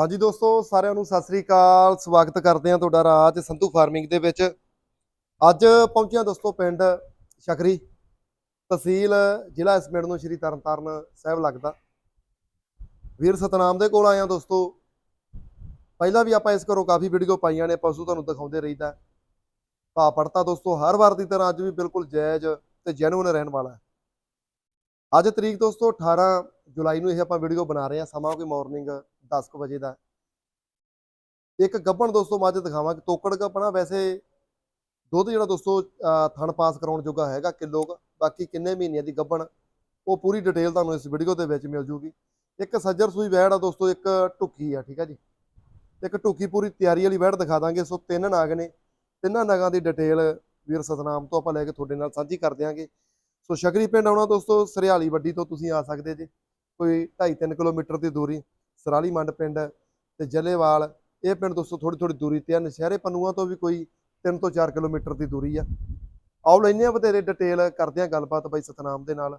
ਹਾਂਜੀ ਦੋਸਤੋ, ਸਾਰਿਆਂ ਨੂੰ ਸਤਿ ਸ੍ਰੀ ਅਕਾਲ। ਸਵਾਗਤ ਕਰਦੇ ਹਾਂ ਤੁਹਾਡਾ ਰਾਜ ਸੰਧੂ ਫਾਰਮਿੰਗ ਦੇ ਵਿੱਚ। ਅੱਜ ਪਹੁੰਚਿਆ ਦੋਸਤੋ ਪਿੰਡ ਸ਼ਕਰੀ ਤਹਿਸੀਲ, ਜ਼ਿਲ੍ਹਾ ਇਸਮੇੜ ਨੂੰ ਸ਼੍ਰੀ ਤਰਨਤਾਰਨ ਸਾਹਿਬ ਲੱਗਦਾ। ਵੀਰ ਸਤਨਾਮ ਦੇ ਕੋਲ ਆਇਆ ਦੋਸਤੋ। ਪਹਿਲਾਂ ਵੀ ਆਪਾਂ ਇਸ ਘਰੋਂ ਕਾਫੀ ਵੀਡੀਓ ਪਾਈਆਂ ਨੇ, ਪਸ਼ੂ ਤੁਹਾਨੂੰ ਦਿਖਾਉਂਦੇ ਰਹੀਦਾ। ਭਾਅ ਪੜਤਾ ਦੋਸਤੋ, ਹਰ ਵਾਰ ਦੀ ਤਰ੍ਹਾਂ ਅੱਜ ਵੀ ਬਿਲਕੁਲ ਜਾਇਜ਼ ਤੇ ਜੈਨੂਇਨ ਰਹਿਣ ਵਾਲਾ ਹੈ। ਅੱਜ ਤਰੀਕ ਦੋਸਤੋ 18 ਜੁਲਾਈ ਨੂੰ ਇਹ ਆਪਾਂ ਵੀਡੀਓ ਬਣਾ ਰਹੇ ਹਾਂ, ਸਮਾਂ ਕੋਈ ਮਾਰਨਿੰਗ 10 ਕੁ ਵਜੇ ਦਾ। ਇੱਕ ਗੱਬਣ ਦੋਸਤੋ ਮੱਝ ਦਿਖਾਵਾਂਗੇ ਤੋਕੜ ਗੱਬਣਾ ਵੈਸੇ ਦੁੱਧ ਜਿਹੜਾ ਦੋਸਤੋ, ਅਹ, ਥਣ ਪਾਸ ਕਰਾਉਣ ਜੋਗਾ ਹੈਗਾ ਕਿਲੋ ਬਾਕੀ ਕਿੰਨੇ ਮਹੀਨਿਆਂ ਦੀ ਗੱਬਣ ਉਹ ਪੂਰੀ ਡਿਟੇਲ ਤੁਹਾਨੂੰ ਇਸ ਵੀਡੀਓ ਦੇ ਵਿੱਚ ਮਿਲ ਜੂਗੀ। ਇੱਕ ਸੱਜਰ ਸੂਈ ਵੈੜ ਆ ਦੋਸਤੋ, ਇੱਕ ਢੁੱਕੀ ਆ, ਠੀਕ ਆ ਜੀ। ਇੱਕ ਢੁੱਕੀ ਪੂਰੀ ਤਿਆਰੀ ਵਾਲੀ ਵੈੜ ਦਿਖਾ ਦਾਂਗੇ, ਸੋ ਤਿੰਨ ਨਾਗ ਨੇ, ਤਿੰਨਾਂ ਨਾਗਾਂ ਦੀ ਡਿਟੇਲ ਵੀਰ ਸਤਨਾਮ ਤੋਂ ਆਪਾਂ ਲੈ ਕੇ ਤੁਹਾਡੇ ਨਾਲ ਸਾਂਝੀ ਕਰ ਦਿਆਂਗੇ। ਸੋ ਸ਼ਕਰੀ ਪਿੰਡ ਆਉਣਾ ਦੋਸਤੋ, ਸਰਿਆਲੀ ਵੱਡੀ ਤੋਂ ਤੁਸੀਂ ਆ ਸਕਦੇ ਜੇ। ਕੋਈ 2.5-3 ਕਿਲੋਮੀਟਰ ਦੀ ਦੂਰੀ ਸਰਾਲੀ ਮੰਡ ਪਿੰਡ ਤੇ ਜਲੇਵਾਲ ਇਹ ਪਿੰਡ ਦੋਸਤੋ ਥੋੜੀ ਥੋੜੀ ਦੂਰੀ ਤੇ ਆ ਨਸ਼ਹਿਰੇ ਪਨੂਆ ਤੋਂ ਵੀ ਕੋਈ 3 ਤੋਂ 4 ਕਿਲੋਮੀਟਰ ਦੀ ਦੂਰੀ ਆ। ਆਓ ਲੈਨੇ ਆ ਬਥੇਰੇ ਡਿਟੇਲ ਕਰਦੇ ਆ ਗੱਲਬਾਤ ਬਾਈ ਸਤਨਾਮ ਦੇ ਨਾਲ।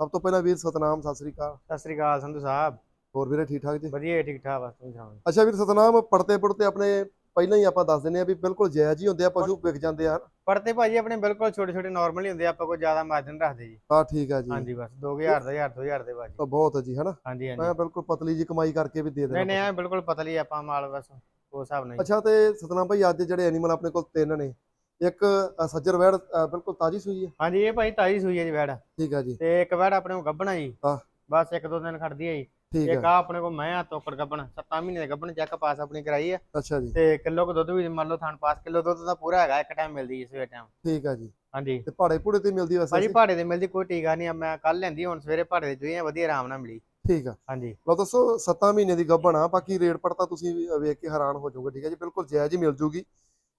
ਸਭ ਤੋਂ ਪਹਿਲਾਂ ਵੀਰ ਸਤਨਾਮ ਸਤਿ ਸ੍ਰੀ ਅਕਾਲ। ਸਤਿ ਸ੍ਰੀ ਅਕਾਲ ਸੰਧੂ ਸਾਹਿਬ। ਹੋਰ ਵੀਰੇ ਠੀਕ ਠਾਕ ਜੀ? ਵਧੀਆ ਠੀਕ ਠਾਕ ਬਸ ਤੁਸੀਂ ਸੁਣਾਓ? ਅੱਛਾ ਵੀਰ ਸਤਨਾਮ ਪੜਤੇ ਪੜਤੇ ਆਪਣੇ ਪਹਿਲਾਂ ਹੀ ਆਪਾਂ ਦੱਸ ਦਿੰਨੇ ਆ ਵੀ ਬਿਲਕੁਲ ਜਾਇਜ਼ ਹੀ ਹੁੰਦੇ ਆ ਪਸ਼ੂ ਵਿਕ ਜਾਂਦੇ ਆ। ਪੜਤੇ ਭਾਜੀ ਆਪਣੇ ਬਿਲਕੁਲ ਛੋਟੇ ਛੋਟੇ ਨਾਰਮਲ ਹੀ ਹੁੰਦੇ ਆਪਾਂ ਕੋਈ ਜ਼ਿਆਦਾ ਮਾਰਜਨ ਰੱਖਦੇ ਜੀ। ਹਾਂ ਠੀਕ ਆ ਜੀ। ਹਾਂਜੀ ਬਸ 2000 ਦਾ 1000 2000 ਦੇ ਭਾਜੀ। ਤਾਂ ਬਹੁਤ ਹੈ ਜੀ ਹਨਾ? ਹਾਂਜੀ ਹਾਂਜੀ। ਮੈਂ ਬਿਲਕੁਲ ਪਤਲੀ ਜੀ ਕਮਾਈ ਕਰਕੇ ਵੀ ਦੇ ਦੇਣਾ ਨਹੀਂ ਨਹੀਂ ਐਂ ਬਿਲਕੁਲ ਪਤਲੀ ਆਪਾਂ ਮਾਲ ਬਸ ਉਸ ਹਿਸਾਬ ਨਾਲ ਹੀ। ਅੱਛਾ ਤੇ ਸਤਨਾਮ ਭਾਈ ਅੱਜ ਜਿਹੜੇ ਐਨੀਮਲ ਆਪਣੇ ਕੋਲ ਤਿੰਨ ਨੇ ਇੱਕ ਸੱਜਰ ਵੈੜ ਬਿਲਕੁਲ ਤਾਜੀ ਸੂਈ ਹੈ ਹਾਂਜੀ ਇਹ ਭਾਈ ਤਾਜੀ ਸੂਈ ਹੈ ਜੀ ਵੈੜ। ਠੀਕ ਆ ਜੀ। ਤੇ ਇੱਕ ਵੈੜ ਆਪਣੇ ਕੋਲ ਗੱਭਣਾ ਜੀ। ਹਾਂ। ਬਸ ਇੱਕ ਦੋ ਦਿਨ ਖੜਦੀ ਹੈ ਜੀ। ਠੀਕ ਇੱਕ ਆ। ਆ ਆਪਣੇ ਕੋਲ ਮੈਂ ਆ ਤੋਕੜ ਗੱਭਣ 7 ਮਹੀਨੇ ਦੇ ਗੱਭਣ ਚੈੱਕ ਪਾਸ ਆਪਣੀ ਕਰਾਈ ਹੈ ਅੱਛਾ ਜੀ। ਤੇ ਕਿਲੋ ਕੁ ਦੁੱਧ ਵੀ ਮੰਨ ਲਓ ਥਣ ਪਾਸ ਕਿਲੋ ਦੁੱਧ ਦਾ ਪੂਰਾ ਹੈਗਾ ਇੱਕ ਟਾਈਮ ਮਿਲਦੀ ਇਸ ਵੇ ਟਾਈਮ ਠੀਕ ਆ ਜੀ। ਹਾਂਜੀ। ਤੇ ਪਹਾੜੇ ਪੂੜੇ ਤੇ ਮਿਲਦੀ ਵੈਸੇ ਭਾਜੀ? ਪਹਾੜੇ ਦੇ ਮਿਲਦੀ ਕੋਈ ਟੀਕਾ ਨਹੀਂ ਮੈਂ ਕੱਲ ਲੈਂਦੀ ਹੁਣ ਸਵੇਰੇ ਪਹਾੜੇ ਦੇ ਜੋਈਆਂ ਵਧੀਆ ਆਰਾਮ ਨਾਲ ਮਿਲੀ। ਠੀਕ ਆ। ਹਾਂਜੀ। ਲਓ ਦੱਸੋ 7 ਮਹੀਨੇ ਦੀ ਗੱਭਣ ਆ ਬਾਕੀ ਰੇਟ ਪੜਤਾ ਤੁਸੀਂ ਵੇਖ ਕੇ ਹੈਰਾਨ ਹੋ ਜਾਓਗੇ ਠੀਕ ਆ ਜੀ? ਬਿਲਕੁਲ ਜਾਇਜ਼ ਹੀ ਮਿਲ ਜੂਗੀ।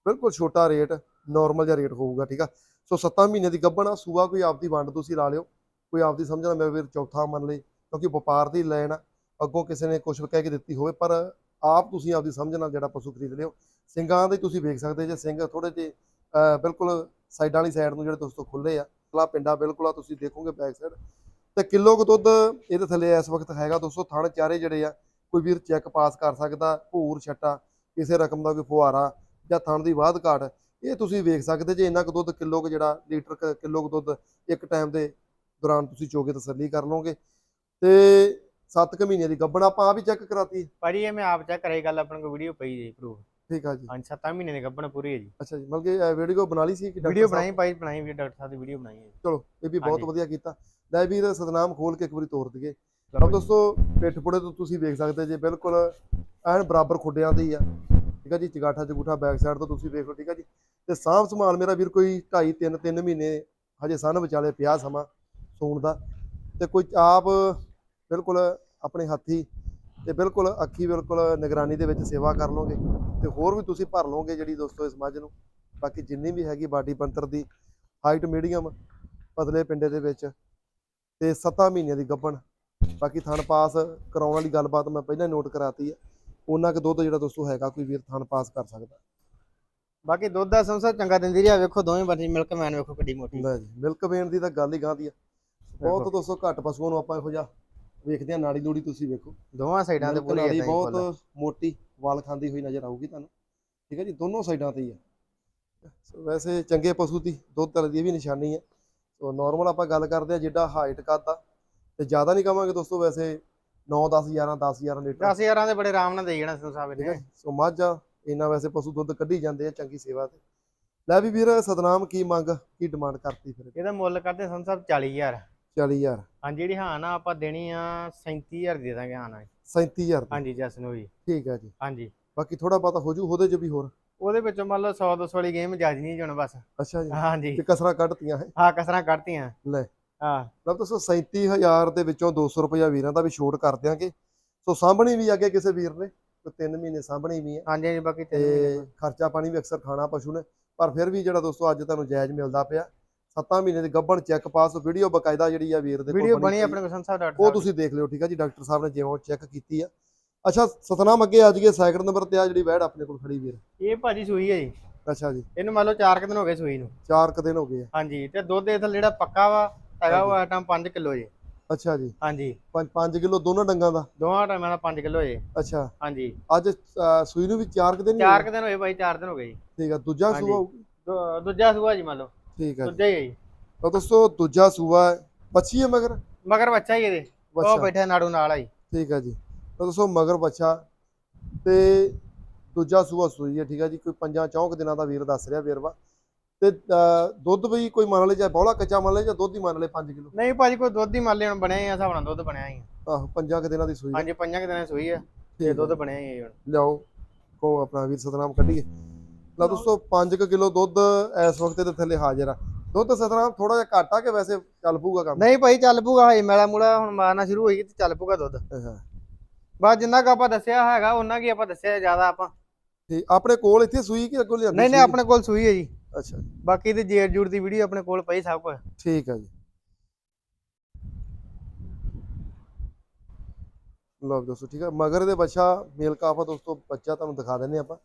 ਬਿਲਕੁਲ ਛੋਟਾ ਰੇਟ ਨਾਰਮਲ ਜਿਹਾ ਰੇਟ ਹੋਊਗਾ ਠੀਕ ਆ? ਸੋ 7 ਮਹੀਨੇ ਦੀ ਗੱਭਣ ਆ ਸੂਆ ਕੋਈ ਆਪਦੀ ਵੰਡ ਤੁਸੀਂ ਲਾ ਲਿਓ। ਕੋਈ ਆਪਦੀ ਸਮਝਣਾ ਮੇਰੇ ਵੀਰ ਚੌਥਾ ਮੰਨ ਲਈ। ਕਿਉਂਕਿ ਵਪਾਰ ਦੀ ਲੈਣ ਆ, ਅੱਗੋਂ ਕਿਸੇ ਨੇ ਕੁਝ ਕਹਿ ਕੇ ਦਿੱਤੀ ਹੋਵੇ ਪਰ ਆਪ ਤੁਸੀਂ ਆਪਦੀ ਸਮਝ ਨਾਲ ਜਿਹੜਾ ਪਸ਼ੂ ਖਰੀਦ ਲਿਓ ਸਿੰਘਾਂ ਦੇ ਤੁਸੀਂ ਵੇਖ ਸਕਦੇ ਜੇ ਸਿੰਘ ਥੋੜੇ ਜਿਹੇ ਬਿਲਕੁਲ ਸਾਈਡਾਂ ਵਾਲੀ ਸਾਈਡ ਨੂੰ ਜਿਹੜੇ ਦੋਸਤੋ ਖੁੱਲੇ ਆ ਪਲਾ ਪਿੰਡਾ ਬਿਲਕੁਲ ਆ ਤੁਸੀਂ ਦੇਖੋਗੇ ਬੈਕ ਸਾਈਡ ਤੇ ਕਿਲੋ ਕੁ ਦੁੱਧ ਇਹਦੇ ਥੱਲੇ ਇਸ ਵਕਤ ਹੈਗਾ ਦੋਸਤੋ ਥਣ ਚਾਰੇ ਜਿਹੜੇ ਆ ਕੋਈ ਵੀਰ ਚੈੱਕ ਪਾਸ ਕਰ ਸਕਦਾ ਭੂਰ ਛੱਟਾ ਕਿਸੇ ਰਕਮ ਦਾ ਕੋਈ ਫੁਹਾਰਾ ਜਾਂ ਥਣ ਦੀ ਵਾਧ ਘਾਟ ਇਹ ਤੁਸੀਂ ਵੇਖ ਸਕਦੇ ਜੇ ਇੰਨਾ ਕੁ ਦੁੱਧ ਕਿਲੋ ਕੁ ਜਿਹੜਾ ਲੀਟਰ ਕੁ- ਕਿਲੋ ਕੁ ਦੁੱਧ ਇੱਕ ਟਾਈਮ ਦੇ ਦੌਰਾਨ ਤੁਸੀਂ ਚੋਗੇ ਤਸੱਲੀ ਕਰ ਲਓਗੇ। ਤੇ 7 ਕੁ ਮਹੀਨੇ ਦੀ ਗੱਭਣ ਆਪਾਂ ਆ ਵੀ ਚੈੱਕ ਕਰਾਤੀ ਭਾਜੀ ਇਹ ਮੈਂ ਆਪ ਚੈੱਕ ਕਰਾਈ ਗੱਲ ਆਪਣੇ ਕੋਲ ਵੀਡੀਓ ਪਈ ਜੀ ਪ੍ਰੂਫ ਠੀਕ ਆ ਜੀ। ਹਾਂਜੀ 7 ਮਹੀਨੇ ਦੇ ਗੱਭਣ ਪੂਰੀ ਹੈ ਜੀ। ਅੱਛਾ ਜੀ ਮਤਲਬ ਕਿ ਵੀਡੀਓ ਬਣਾ ਲਈ ਸੀ ਕਿ ਡਾਕਟਰ ਵੀਡੀਓ? ਬਣਾਈ ਭਾਈ ਬਣਾਈ ਵੀ ਡਾਕਟਰ ਸਾਹਿਬ ਦੀ ਵੀਡੀਓ ਬਣਾਈ ਹੈ। ਚਲੋ ਇਹ ਵੀ ਬਹੁਤ। ਵਧੀਆ ਕੀਤਾ। ਲੈ ਵੀਰ ਸਤਨਾਮ ਖੋਲ ਕੇ ਇੱਕ ਵਾਰੀ ਤੋੜ ਦਈਏ। ਤਾਂ ਦੋਸਤੋ ਪਿੱਠ ਪੁੜੇ ਤੋਂ ਤੁਸੀਂ ਵੇਖ ਸਕਦੇ ਜੇ ਬਿਲਕੁਲ ਐਨ ਬਰਾਬਰ ਖੁੱਡਿਆਂ ਤੇ ਹੀ ਆ। ਠੀਕ ਆ ਜੀ ਚਗਾਠਾ ਚਗੂਠਾ ਬੈਕ ਸਾਈਡ ਤੋਂ ਤੁਸੀਂ ਵੇਖ ਲਓ ਠੀਕ ਆ ਜੀ। ਤੇ ਸਾਂਭ ਸੰਭਾਲ ਮੇਰਾ ਵੀਰ ਕੋਈ 2.5 3 3 ਮਹੀਨੇ ਹਜੇ ਸਨ ਵਿਚਾਲੇ ਪਿਆ ਸਮਾਂ ਸੂਣ ਦਾ। ਤੇ ਕੋਈ ਆਪ ਬਿਲਕੁਲ ਆਪਣੇ ਹੱਥੀ ਤੇ ਬਿਲਕੁਲ ਅੱਖੀ ਬਿਲਕੁਲ ਨਿਗਰਾਨੀ ਦੇ ਵਿੱਚ ਸੇਵਾ ਕਰ ਲਓਗੇ ਤੇ ਹੋਰ ਵੀ ਤੁਸੀਂ ਭਰ ਲਓਗੇ ਜਿਹੜੀ ਦੋਸਤੋ ਇਸ ਮੱਝ ਨੂੰ। ਬਾਕੀ ਜਿੰਨੀ ਵੀ ਹੈਗੀ ਬਾਡੀ ਪੰਤਰ ਦੀ ਹਾਈਟ ਮੀਡੀਅਮ ਪਤਲੇ ਪਿੰਡੇ ਦੇ ਵਿੱਚ ਤੇ 7 ਮਹੀਨਿਆਂ ਦੀ ਗੱਭਣ। ਬਾਕੀ ਥਣ ਪਾਸ ਕਰਾਉਣ ਵਾਲੀ ਗੱਲਬਾਤ ਮੈਂ ਪਹਿਲਾਂ ਨੋਟ ਕਰਾਤੀ ਹੈ। ਉਹਨਾਂ ਕੁ ਦੁੱਧ ਜਿਹੜਾ ਦੋਸਤੋ ਹੈਗਾ ਕੋਈ ਵੀਰ ਥਣ ਪਾਸ ਕਰ ਸਕਦਾ। ਬਾਕੀ ਦੁੱਧ ਦਾ ਸੰਸਾ ਚੰਗਾ ਦਿੰਦੀ ਰਹੀ ਵੇਖੋ ਦੋਵੇਂ ਬੰਦੇ ਮਿਲਕ ਮੈਨ ਵੇਖੋ ਕਿੱਡੀ ਮੋਟੀ। ਲੈ ਜੀ ਮਿਲਕ ਵੇਣ ਦੀ ਤਾਂ ਗੱਲ ਹੀ ਗਾਂਦੀ ਆ ਬਹੁਤ। ਦੋਸਤੋ ਘੱਟ ਪਸ਼ੂਆਂ ਨੂੰ ਆਪਾਂ ਇਹੋ ਜਿਹਾ ਵੇਖਦੇ ਆ ਨਾੜੀ ਨੂੜੀ ਤੁਸੀਂ ਵੇਖੋ। ਦੋਵਾਂ ਸਾਈਡਾਂ ਤੇ ਪੂਰੀ ਨਾੜੀ। ਬਹੁਤ ਮੋਟੀ ਵਾਲ ਖਾਂਦੀ ਹੋਈ ਨਜ਼ਰ ਆਊਗੀ ਤੁਹਾਨੂੰ। ਠੀਕ ਹੈ ਜੀ ਦੋਨੋਂ ਸਾਈਡਾਂ ਤੇ ਹੀ ਆ। ਸੋ ਵੈਸੇ ਚੰਗੇ ਪਸ਼ੂ ਦੀ ਦੁੱਧ ਤਲ ਦੀ ਇਹ ਵੀ ਨਿਸ਼ਾਨੀ ਹੈ ਸੋ ਨਾਰਮਲ ਆਪਾਂ ਗੱਲ ਕਰਦੇ ਆ ਜਿੱਡਾ ਹਾਈਟ ਕੱਦ ਆ। ਤੇ ਜ਼ਿਆਦਾ ਨਹੀਂ ਕਵਾਂਗੇ ਦੋਸਤੋ ਵੈਸੇ 9 10 11 10 11 ਲੀਟਰ। 10000 ਦੇ ਬੜੇ ਆਰਾਮ ਨਾਲ ਦੇਈ ਜਾਣਾ ਸੰਧੂ ਸਾਹਿਬ ਠੀਕ ਹੈ ਨੇ ਸੋ ਮੱਝ ਆ ਇਹਨਾਂ ਵੈਸੇ ਪਸ਼ੂ ਦੁੱਧ ਕੱਢੀ ਜਾਂਦੇ ਆ ਚੰਗੀ ਸੇਵਾ ਤੇ। ਲੈ ਵੀ ਵੀਰ ਸਤਨਾਮ ਕੀ ਮੰਗ ਕੀ ਡਿਮਾਂਡ ਕਰਤੀ ਫਿਰ? ਇਹਦਾ ਮੁੱਲ ਕਰਦੇ ਸੰਧੂ ਸਾਹਿਬ 40000 40000 ਹਾਂ ਜਿਹੜੀ ਹਾਂ ਨਾ ਆਪਾਂ ਦੇਣੀ ਆ 37000 ਦੇ ਦਾਂਗੇ ਹਾਂ ਨਾ 37000 ਦੀ। ਹਾਂਜੀ ਜਸ ਨੂੰ ਜੀ ਠੀਕ ਹੈ ਜੀ। ਹਾਂਜੀ। ਬਾਕੀ ਥੋੜਾ ਬਹੁਤਾ ਹੋ ਜੂ ਉਹਦੇ ਚ ਵੀ ਹੋਰ। ਉਹਦੇ ਵਿੱਚੋਂ ਮੰਨ ਲਓ 100 200 ਵਾਲੀ ਗੇਮ ਜੱਜ ਨਹੀਂ ਜਣ ਬਸ। ਅੱਛਾ ਜੀ। ਹਾਂਜੀ। ਤੇ ਕਸਰਾ ਕੱਢਤੀਆਂ ਹੈ। ਹਾਂ ਕਸਰਾਂ ਕੱਢਤੀਆਂ। ਲੈ। ਹਾਂ। ਲਓ ਦੋਸਤੋ 37000 ਦੇ ਵਿੱਚੋਂ 200 ਰੁਪਇਆ ਵੀਰਾਂ ਦਾ ਵੀ ਛੋਟ ਕਰ ਦਿਆਂਗੇ। ਸੋ ਸਾਂਭਣੀ ਵੀ ਅੱਗੇ ਕਿਸੇ ਵੀਰ ਨੇ ਤੇ 3 ਮਹੀਨੇ ਸਾਂਭਣੀ ਵੀ ਹੈ। ਹਾਂਜੀ ਬਾਕੀ ਤੇ ਖਰਚਾ ਪਾਣੀ ਵੀ ਅਕਸਰ ਖਾਣਾ ਪਸ਼ੂ ਨੇ। ਪਰ ਫਿਰ ਵੀ ਜਿਹੜਾ ਦੋਸਤੋ ਅੱਜ ਤੁਹਾਨੂੰ ਜਾਇਜ਼ ਮਿਲਦਾ ਪਿਆ। 7 ਮਹੀਨੇ ਦੀ ਗੱਭਣ ਚੈੱਕ ਪਾਸ ਵੀਡੀਓ ਬਕਾਇਦਾ ਜਿਹੜੀ ਆ ਵੀਰ ਦੇ ਕੋਲ ਵੀਡੀਓ ਬਣੀ। ਆਪਣੇ ਕੋਲ ਸਾਹਿਬ ਡਾਕਟਰ ਉਹ ਤੁਸੀਂ ਦੇਖ ਲਿਓ ਠੀਕ ਆ ਜੀ ਡਾਕਟਰ ਸਾਹਿਬ ਨੇ ਜਿਵੇਂ ਚੈੱਕ ਕੀਤੀ ਆ। ਅੱਛਾ ਸਤਨਾਮ ਅੱਗੇ ਆ ਜਾਈਏ ਸੈਕਿੰਡ ਨੰਬਰ ਤੇ ਆ ਜਿਹੜੀ ਵੈੜ ਆਪਣੇ ਕੋਲ ਖੜੀ ਵੀਰ। ਇਹ ਭਾਜੀ ਸੂਈ ਹੈ ਜੀ। ਅੱਛਾ ਜੀ। ਇਹਨੂੰ ਮੰਨ ਲਓ 4 ਦਿਨ ਹੋ ਗਏ ਸੂਈ ਨੂੰ। 4 ਕ ਦਿਨ ਹੋ ਗਏ ਆ। ਹਾਂਜੀ ਤੇ ਦੁੱਧ ਇਹ ਥੱਲੇ ਜਿਹੜਾ ਪੱਕਾ ਵਾ ਹੈਗਾ ਉਹ ਆਟਮ 5 ਕਿਲੋ ਜੀ। ਅੱਛਾ ਜੀ। ਹਾਂਜੀ। 5 5 ਕਿਲੋ ਦੋਨਾਂ ਡੰਗਾਂ ਦਾ? ਦੋਵਾਂ ਟਾਈਮਾਂ ਦਾ 5 ਕਿਲੋ ਹੋਏ ਅੱਛਾ। ਹਾਂਜੀ। ਅੱਜ ਸੂਈ ਨੂੰ ਵੀ 4 ਕੁ ਦਿਨ ਹੀ ਚਾਰ ਹੋਏ? ਕੁ ਦਿਨ ਹੋਏ ਬਾਈ 4 ਦਿਨ ਹੋ ਗਏ ਜੀ। ਠੀਕ ਆ ਦੂਜਾ। ਸੂਆ ਦੂਜਾ ਸੂਆ ਜੀ ਮੰਨ ਲਓ। ਠੀਕ ਜੀ। ਦੂਜਾ ਹੀ ਹੈ ਜੀ। ਤਾਂ ਦੋਸਤੋ ਦੂਜਾ ਸੂਆ ਹੈ। ਬੱਚੀ ਹੈ ਮਗਰ? ਮਗਰ ਬੱਚਾ ਹੀ ਇਹਦੇ। ਉਹ ਬੱਚਾ। ਬੈਠਾ ਨਾੜੂ ਨਾਲ ਆਈ ਠੀਕ ਆ ਜੀ। ਤਾਂ ਦੋਸਤੋ ਮਗਰ ਬੱਚਾ। ਤੇ ਦੂਜਾ ਸੂਆ ਸੂਈ ਹੈ ਠੀਕ ਆ ਜੀ। ਕੋਈ ਪੰਜਾਂ ਚੌਂਕ ਦਿਨਾਂ ਦਾ ਵੀਰ ਦੱਸ ਰਿਹਾ ਵੀਰਵਾ। ਤੇ ਦੁੱਧ ਵੀ ਕੋਈ ਮੰਨ ਲੈ ਜਾਂ ਬੋਲਾ ਕੱਚਾ ਮੰਨ ਲੈ ਜਾਂ ਦੁੱਧ ਹੀ ਮੰਨ ਲੈ 5 ਕਿਲੋ? ਨਹੀਂ ਭਾਜੀ ਕੋਈ ਦੁੱਧ ਹੀ ਮੰਨ ਲਿਆ ਹੁਣ ਬਣਿਆ ਹੀ ਆ ਹਿਸਾਬ ਨਾਲ ਦੁੱਧ ਬਣਿਆ ਹੀ ਆ। ਆਹੋ ਪੰਜਾਂ ਕੁ ਦਿਨਾਂ ਦੀ ਸੂਈ ਹੈ। ਹਾਂਜੀ ਪੰਜਾਂ ਕੁ ਦਿਨਾਂ ਦੀ ਸੂਈ ਆ। ਠੀਕ ਤੇ। ਦੁੱਧ ਬਣਿਆ ਹੀ ਆ ਹੁਣ। ਲਿਆਓ। ਕੋ ਆਪਣਾ ਵੀਰ ਸਤਨਾਮ ਕੱਢੀਏ। ਲਾ ਦੋਸਤੋ 5 ਕਿਲੋ ਦੁੱਧ ਇਸ ਵਕਤ ਦੇ ਥੱਲੇ ਹਾਜ਼ਰ ਆ। ਦੁੱਧ ਸਤਨਾਮ ਥੋੜਾ ਜਿਹਾ ਘੱਟ ਆ ਕਿ ਵੈਸੇ ਚੱਲ ਪੂਗਾ ਕੰਮ? ਨਹੀਂ ਭਾਈ ਚੱਲ ਪੂਗਾ ਹਜੇ ਮੇਲਾ ਮੂਲਾ ਹੁਣ ਮਾਰਨਾ ਸ਼ੁਰੂ ਹੋਈ ਤੇ ਚੱਲ ਪੂਗਾ ਦੁੱਧ। ਬਸ ਜਿੰਨਾ ਕੁ ਆਪਾਂ ਦੱਸਿਆ ਹੈਗਾ ਉਹਨਾਂ ਕੀ ਆਪਾਂ ਦੱਸਿਆ ਜ਼ਿਆਦਾ ਆਪਾਂ। ਤੇ ਆਪਣੇ ਕੋਲ ਇੱਥੇ ਸੂਈ ਕਿ ਅੱਗੋਂ ਲਿਆਂਦੀ ਨਹੀਂ ਨਹੀਂ? ਆਪਣੇ ਕੋਲ ਸੂਈ ਹੈ ਜੀ। ਅੱਛਾ। ਬਾਕੀ ਤੇ ਜੇਰ ਜੂਰ ਦੀ ਵੀਡੀਓ ਆਪਣੇ ਕੋਲ ਪਈ ਸਭ ਕੁਝ ਠੀਕ ਆ ਜੀ। ਲਓ ਦੋਸਤੋ ਠੀਕ ਆ। ਮਗਰ ਦੇ ਬੱਚਾ ਮੇਲ ਕਾਫਾ ਦੋਸਤੋ ਬੱਚਾ ਤੁਹਾਨੂੰ ਦਿਖਾ ਦਿੰਨੇ ਆਪਾਂ।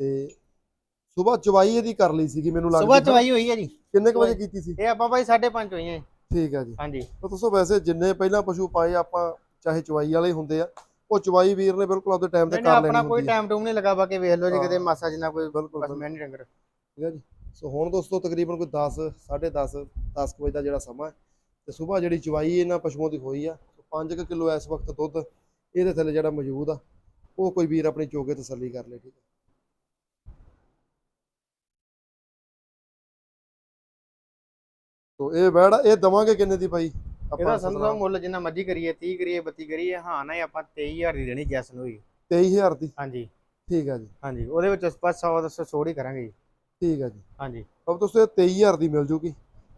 ਤੇ ਸਵੇਰ ਚਵਾਈ ਇਹਦੀ ਕਰ ਲਈ ਸੀਗੀ ਮੈਨੂੰ ਸਵੇਰ ਲੱਗਦਾ ਚਵਾਈ ਹੋਈ ਹੈ ਜੀ। ਕਿੰਨੇ ਕੁ ਵਜੇ ਕੀਤੀ ਸੀ? ਇਹ ਆਪਾਂ ਭਾਈ 5:30 ਹੋਈਆਂ। ਠੀਕ ਆ ਜੀ। ਹਾਂਜੀ। ਤਾਂ ਦੋਸਤੋ ਵੈਸੇ ਜਿੰਨੇ ਪਹਿਲਾਂ ਪਸ਼ੂ ਪਾਏ ਆਪਾਂ ਚਾਹੇ ਚਵਾਈ ਵਾਲੇ ਹੁੰਦੇ ਆ ਉਹ ਚਵਾਈ ਵੀਰ ਨੇ ਬਿਲਕੁਲ ਆਪਦੇ ਟਾਈਮ ਤੇ ਕਰ ਲੈਣੀ ਆਪਣਾ ਕੋਈ ਟਾਈਮ ਟੂਮ ਨਹੀਂ ਲੱਗਾ ਬਾਕੀ ਵੇਖ ਲਓ ਜੀ। ਕਿਤੇ ਮਾਸਾ ਜਿੰਨਾ ਕੋਈ ਬਿਲਕੁਲ ਬਸ ਮੈਂ ਨਹੀਂ ਡੰਗਰ। ਠੀਕ ਹੈ ਜੀ। ਸੋ ਹੁਣ ਦੋਸਤੋ ਤਕਰੀਬਨ ਕੋਈ 10 10:30 10 ਵਜੇ ਦਾ ਜਿਹੜਾ ਸਮਾਂ ਹੈ ਤੇ ਸਵੇਰ ਜਿਹੜੀ ਚਵਾਈ ਇਹਨਾਂ ਪਸ਼ੂਆਂ ਦੀ ਹੋਈ ਆ 5 ਕਿਲੋ ਇਸ ਵਕਤ ਦੁੱਧ ਇਹਦੇ ਥੱਲੇ ਜਿਹੜਾ ਮੌਜੂਦ ਆ ਉਹ ਕੋਈ ਵੀਰ ਆਪਣੀ ਚੋਗੇ ਤਸੱਲੀ ਕਰ ਲੇ ਠੀਕ ਹੈ। ਤੋ ਇਹ ਵੈੜ ਇਹ ਦਵਾਂਗੇ ਕਿੰਨੇ ਦੀ ਭਾਈ? ਇਹਦਾ ਸੰਧੂ ਮੁੱਲ ਜਿੰਨਾ ਮਰਜ਼ੀ ਕਰੀਏ 30 ਕਰੀਏ 32 ਕਰੀਏ ਹਾਂ ਨਾ ਆਪਾਂ 23000 ਦੀ ਦੇਣੀ ਜੈਸ ਨੂੰ ਹੀ 23000 ਦੀ? ਹਾਂਜੀ। ਠੀਕ ਹੈ ਜੀ। ਹਾਂਜੀ ਉਹਦੇ ਵਿੱਚ ਬਸ 100 200 ਛੋੜ ਹੀ ਕਰਾਂਗੇ ਜੀ। ਠੀਕ ਹੈ ਜੀ। ਹਾਂਜੀ। ਅਬ ਦੋਸਤੋ ਇਹ 23000 ਦੀ ਮਿਲ ਜੂਗੀ।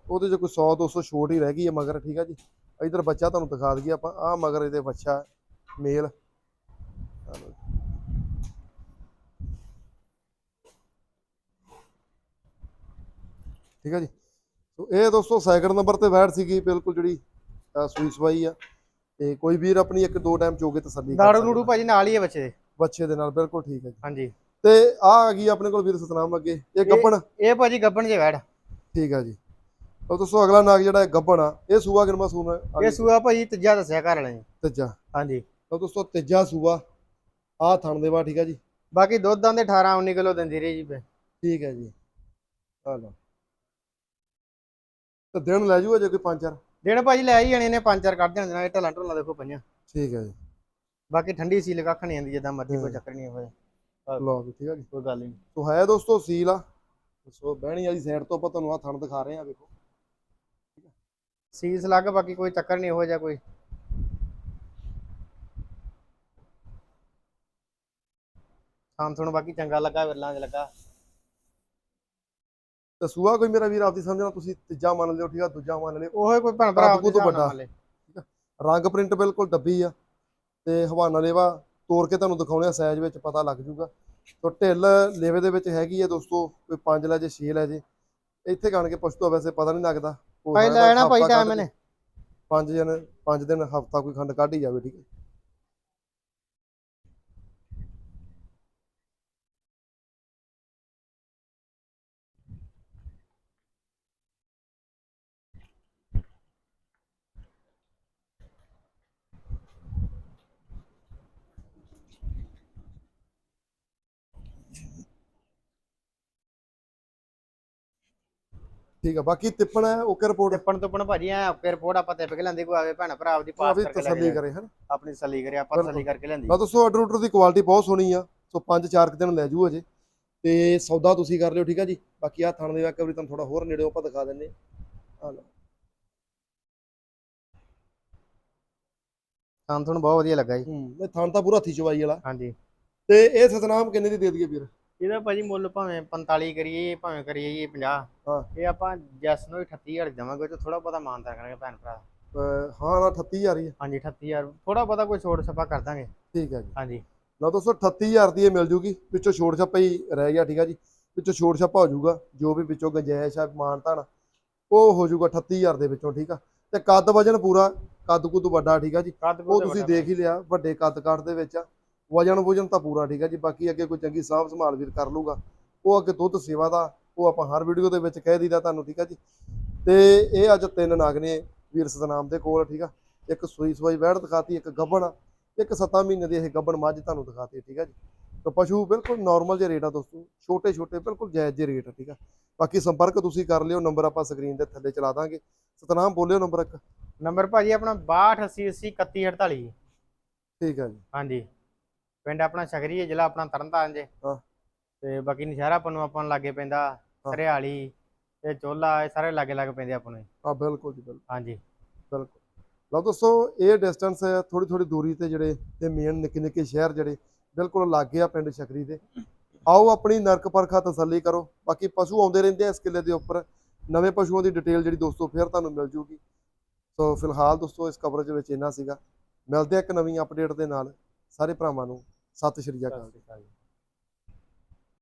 ਉਹਦੇ ਚ ਕੋਈ 100 200 ਛੋਟ ਹੀ ਰਹਿ ਗਈ ਹੈ ਮਗਰ ਠੀਕ ਹੈ ਜੀ। ਇਧਰ ਬੱਚਾ ਤੁਹਾਨੂੰ ਦਿਖਾ ਦਈਏ ਆਪਾਂ। ਆਹ ਮਗਰ ਇਹਦੇ ਬੱਚਾ ਮੇਲ। ਠੀਕ ਹੈ ਜੀ। ਸੋ ਇਹ ਦੋਸਤੋ ਸੈਕਿੰਡ ਨੰਬਰ ਤੇ ਬੈਠ ਸੀਗੀ ਬਿਲਕੁਲ ਜਿਹੜੀ ਸੂਈ ਸਵਾਈ ਆ। ਤੇ ਕੋਈ ਵੀਰ ਆਪਣੀ ਇੱਕ ਦੋ ਟਾਈਮ ਚੋਗੇ ਤਸੱਲੀ ਕਰ ਨਾੜੂ ਭਾਜੀ ਨਾਲ ਹੀ ਹੈ ਬੱਚੇ ਦੇ। ਬੱਚੇ ਦੇ ਨਾਲ ਬਿਲਕੁਲ ਠੀਕ ਹੈ ਜੀ। ਹਾਂਜੀ। ਤੇ ਆ ਆ ਗਈ ਆਪਣੇ ਕੋਲ ਵੀਰ ਸਤਨਾਮ ਅੱਗੇ। ਇਹ ਗੱਪਣ ਇਹ ਭਾਜੀ ਗੱਬਣ ਜੇ ਵੈੜ ਠੀਕ ਆ ਜੀ। ਤਾਂ ਦੋਸਤੋ ਅਗਲਾ ਨਾਗ ਜਿਹੜਾ ਹੈ ਗੱਬਣ ਆ ਇਹ ਸੂਆ ਕਿਨਮਾ ਸੂਆ ਇਹ ਸੂਆ ਭਾਜੀ ਤੀਜਾ ਦੱਸਿਆ ਘਰ ਵਾਲੇ ਤੀਜਾ। ਹਾਂਜੀ। ਤਾਂ ਦੋਸਤੋ ਤੀਜਾ ਸੂਆ। ਆ ਥਣ ਦੇ ਵਾ ਠੀਕ ਆ ਜੀ। ਬਾਕੀ ਦੁੱਧਾਂ ਦੇ 18 19 ਕਿਲੋ ਦਿੰਦੀ ਰਹੀ ਜੀ। ਠੀਕ ਹੈ ਜੀ। ਆ ਲਓ। ਤਾਂ ਦਿਨ ਲੈ ਜੂਗਾ ਜੇ ਕੋਈ ਪੰਜ ਚਾਰ? ਦਿਨ ਭਾਜੀ ਲੈ ਹੀ ਜਾਣੇ ਨੇ ਪੰਜ ਚਾਰ ਕੱਢ ਦੇਣ ਇਹ ਢਲਾਂ ਢਲਾਂ ਦੇਖੋ ਪਈਆਂ। ਠੀਕ ਹੈ ਜੀ। ਬਾਕੀ ਠੰਡੀ ਸੀਲ ਕੱਖ ਨਹੀਂ ਆਂਦੀ ਜਿੱਦਾਂ ਮਰਜ਼ੀ ਕੋਈ। ਚੱਕਰ ਨਹੀਂ ਹੋਏ ਲਓ ਜੀ ਠੀਕ ਆ ਜੀ। ਕੋਈ ਗੱਲ ਨਹੀਂ। ਸੋ ਹੈ ਦੋਸਤੋ ਸੀਲ ਆ। ਸੋ ਬਹਿਣੀ ਵਾਲੀ ਸਾਈਡ ਤੋਂ ਆਪਾਂ ਤੁਹਾਨੂੰ ਆ ਥਣ ਦਿਖਾ ਰਹੇ ਆ ਵੇਖੋ। ਸੀਸ ਲੱਗ ਬਾਕੀ ਕੋਈ ਚੱਕਰ ਨਹੀਂ ਹੋ ਜਾ ਕੋਈ। ਸਾਨੂੰ ਤੁਹਾਨੂੰ ਬਾਕੀ ਚੰਗਾ ਲੱਗਾ ਵਿਰਲਾਂ 'ਚ ਲੱਗਾ। ਤੇ ਸੂਆ ਕੋਈ ਮੇਰਾ ਵੀਰ ਆਪਦੀ ਸਮਝਣਾ ਤੁਸੀਂ ਤੀਜਾ ਮੰਨ ਲਿਓ ਠੀਕ ਆ ਦੂਜਾ ਮੰਨ ਲਿਓ। ਉਹੇ ਕੋਈ ਭੈਣ ਭਰਾ ਆਪਦੇ ਤੋਂ ਵੱਡਾ। ਰੰਗ ਪ੍ਰਿੰਟ ਬਿਲਕੁਲ ਡੱਬੀ ਆ ਤੇ ਹਵਾਨਾ ਲੇਵਾ ਤੋੜ ਕੇ ਤੁਹਾਨੂੰ ਦਿਖਾਉਣੇ ਆ ਸਾਈਜ਼ ਵਿੱਚ ਪਤਾ ਲੱਗ ਜੂਗਾ। ਤੋ ਢਿੱਲ ਲੇਵੇ ਦੇ ਵਿੱਚ ਹੈਗੀ ਆ ਦੋਸਤੋ ਕੋਈ 5 ਲੈ ਜੇ 6 ਲੈ ਜੇ। ਇੱਥੇ ਗਣ ਕੇ ਪੁੱਛ ਤੋਂ ਵੈਸੇ ਪਤਾ ਨਹੀਂ ਲੱਗਦਾ। ਭਾਈ ਲੈਣਾ ਭਾਈ ਟਾਈਮ ਕੇ। ਪੰਜ ਦਿਨ ਪੰਜ ਦਿਨ ਹਫਤਾ ਕੋਈ ਖੰਡ ਕੱਢ ਹੀ ਜਾਵੇ ਠੀਕ ਹੈ ਠੀਕ ਆ ਬਾਕੀ ਤਿੱਪਣ ਹੈ ਓਕੇ ਰਿਪੋਰਟ ਟਿੱਪਣ ਟੁੱਪਣ ਭਾਜੀ ਐ ਓਕੇ ਰਿਪੋਰਟ ਆਪਾਂ ਟਿੱਪ ਕੇ ਲੈਂਦੇ ਕੋਈ ਆਵੇ ਭੈਣ ਭਰਾ ਆਪਦੀ ਪਾਸ ਆਪਣੀ ਕਰਕੇ ਲੈ ਤਸੱਲੀ। ਕਰੇ ਹਨ? ਆਪਣੀ ਤਸੱਲੀ ਕਰੇ ਆਪਾਂ ਬਿਲਕੁਲ। ਤਸੱਲੀ ਕਰਕੇ ਲੈਂਦੀ ਮੈਂ ਦੋਸਤੋ ਆਰਡਰ ਆਰਡਰ ਦੀ ਕੁਆਲਿਟੀ ਬਹੁਤ ਸੋਹਣੀ ਆ ਸੋ ਪੰਜ ਚਾਰ ਕੁ ਦਿਨ ਲੈ ਜੂ ਅਜੇ ਤੇ ਸੌਦਾ ਤੁਸੀਂ ਕਰ ਲਿਓ ਠੀਕ ਆ ਜੀ? ਬਾਕੀ ਆ ਥਣ ਦੇ ਇੱਕ ਵਾਰੀ ਤੁਹਾਨੂੰ ਥੋੜਾ ਹੋਰ ਨੇੜੇ ਆਪਾਂ ਦਿਖਾ ਦਿੰਨੇ ਆ ਲਓ। ਤੁਹਾਨੂੰ ਬਹੁਤ ਵਧੀਆ ਲੱਗਾ ਜੀ। ਹੂੰ ਇਹ ਥਣ ਤਾਂ ਪੂਰਾ ਹੱਥੀ ਚਵਾਈ ਵਾਲਾ। ਹਾਂਜੀ। ਤੇ ਇਹ ਸਤਨਾਮ ਕਿੰਨੇ ਦੀ ਦੇ ਦਈਏ ਵੀਰ? ਇਹਦਾ ਭਾਜੀ ਮੁੱਲ ਭਾਵੇਂ 45 ਕਰੀਏ ਭਾਵੇਂ ਕਰੀਏ 50 ਹਾਂ। ਇਹ ਆਪਾਂ ਜੈਸ ਨੂੰ 38000 ਦੇਵਾਂਗੇ ਤੇ ਥੋੜਾ ਬਹੁਤਾ ਮਾਨਤਾ ਕਰਾਂਗੇ ਭੈਣ ਭਰਾ। ਅਹ ਹਾਂ ਨਾ 38000 ਹੀ ਆ। ਹਾਂਜੀ 38000 ਥੋੜਾ ਬਹੁਤਾ ਕੋਈ ਛੋੜ ਛਪਾ ਕਰ ਦਾਂਗੇ। ਠੀਕ ਹੈ ਜੀ। ਹਾਂਜੀ। ਲਓ ਦੋਸਤੋ 38000 ਦੀ ਇਹ ਮਿਲ ਜੂਗੀ। ਵਿੱਚੋਂ ਛੋੜ ਛਾਪਾ ਹੀ ਰਹਿ ਗਿਆ ਠੀਕ ਆ ਜੀ। ਵਿੱਚੋਂ ਛੋੜ ਛਾਪਾ ਹੋ ਜਾਊਗਾ ਜੋ ਵੀ ਵਿੱਚੋਂ ਗੰਜਾਇਸ਼ ਆ ਮਾਨ ਤਾਣ ਉਹ ਹੋ ਜਾਊਗਾ 38000 ਦੇ ਵਿੱਚੋਂ ਠੀਕ ਆ। ਤੇ ਕੱਦ ਵਜਨ ਪੂਰਾ ਕੱਦ ਕੁੱਦ ਵੱਡਾ ਠੀਕ ਆ ਜੀ। ਕੱਦ ਉਹ ਤੁਸੀਂ ਦੇਖ ਹੀ ਲਿਆ ਵੱਡੇ ਕੱਦ ਕਾਠ ਦੇ ਵਿੱਚ ਆ। ਵਜਨ ਵਜਨ ਤਾਂ ਪੂਰਾ ਠੀਕ ਆ ਜੀ ਬਾਕੀ ਅੱਗੇ ਕੋਈ ਚੰਗੀ ਸਾਂਭ ਸੰਭਾਲ ਵੀਰ ਕਰ ਲੂਗਾ ਉਹ ਅੱਗੇ ਦੁੱਧ ਸੇਵਾ ਦਾ ਉਹ ਆਪਾਂ ਹਰ ਵੀਡੀਓ ਦੇ ਵਿੱਚ ਕਹਿ ਦਈਦਾ ਤੁਹਾਨੂੰ ਠੀਕ ਆ ਜੀ। ਤੇ ਇਹ ਅੱਜ ਤਿੰਨ ਨਾਗ ਨੇ ਵੀਰ ਸਤਨਾਮ ਦੇ ਕੋਲ ਠੀਕ ਆ। ਇੱਕ ਸੂਈ ਸਵਾਈ ਵੈੜ ਦਿਖਾਤੀ ਇੱਕ ਗੱਬਣ ਇੱਕ 7 ਮਹੀਨੇ ਦੀ ਇਹ ਗੱਬਣ ਮੱਝ ਤੁਹਾਨੂੰ ਦਿਖਾਤੀ ਠੀਕ ਆ ਜੀ। ਤੇ ਪਸ਼ੂ ਬਿਲਕੁਲ ਨਾਰਮਲ ਜਿਹੇ ਰੇਟ ਆ ਦੋਸਤੋ ਛੋਟੇ ਛੋਟੇ ਬਿਲਕੁਲ ਜਾਇਜ਼ ਜਿਹੇ ਰੇਟ ਆ ਠੀਕ ਆ। ਬਾਕੀ ਸੰਪਰਕ ਤੁਸੀਂ ਕਰ ਲਿਓ ਨੰਬਰ ਆਪਾਂ ਸਕਰੀਨ ਦੇ ਥੱਲੇ ਚਲਾ ਦਾਂਗੇ। ਸਤਨਾਮ ਬੋਲਿਓ ਨੰਬਰ ਇੱਕ। ਨੰਬਰ ਭਾਜੀ ਆਪਣਾ 6280 ਠੀਕ ਆ ਜੀ। ਹਾਂਜੀ। ਪਿੰਡ ਆਪਣਾ ਸ਼ਗਰੀ ਹੈ ਜ਼ਿਲ੍ਹਾ ਆਪਣਾ ਤਰਨਤਾਰਨ ਜੇ। ਹਾਂ। ਤੇ ਬਾਕੀ ਨਸ਼ਹਿਰਾ ਆਪਾਂ ਨੂੰ ਆਪਾਂ ਨੂੰ ਲਾਗੇ ਪੈਂਦਾ ਸਰਿਆਲੀ ਤੇ ਚੋਲਾ ਇਹ ਸਾਰੇ ਲਾਗੇ ਲੱਗ ਪੈਂਦੇ ਆਪਾਂ ਨੂੰ ਆ ਬਿਲਕੁਲ ਜੀ ਬਿਲਕੁਲ। ਹਾਂਜੀ। ਬਿਲਕੁਲ। ਲਓ ਦੋਸਤੋ ਇਹ ਡਿਸਟੈਂਸ ਥੋੜੀ ਥੋੜੀ ਦੂਰੀ ਤੇ ਜਿਹੜੇ ਤੇ ਮੇਨ ਨਿੱਕੇ ਨਿੱਕੇ ਸ਼ਹਿਰ ਜਿਹੜੇ ਬਿਲਕੁਲ ਲਾਗੇ ਆ ਪਿੰਡ ਸ਼ਕਰੀ ਦੇ। ਆਓ ਆਪਣੀ ਨਰਕ ਪਰਖਾ ਤਸੱਲੀ ਕਰੋ। ਬਾਕੀ ਪਸ਼ੂ ਆਉਂਦੇ ਰਹਿੰਦੇ ਆ ਇਸ ਕਿੱਲੇ ਦੇ ਉੱਪਰ। ਨਵੇਂ ਪਸ਼ੂਆਂ ਦੀ ਡਿਟੇਲ ਜਿਹੜੀ ਦੋਸਤੋ ਫਿਰ ਤੁਹਾਨੂੰ ਮਿਲ ਜੂਗੀ। ਸੋ ਫਿਲਹਾਲ ਦੋਸਤੋ ਇਸ ਕਵਰੇਜ ਵਿੱਚ ਇੰਨਾ ਸੀਗਾ। ਮਿਲਦੇ ਆ ਇੱਕ ਨਵੀਂ ਅਪਡੇਟ ਦੇ ਨਾਲ। ਸਾਰੇ ਭਰਾਵਾਂ ਨੂੰ ਸਤਿ ਸ਼੍ਰੀ ਅਕਾਲ ਜੀ।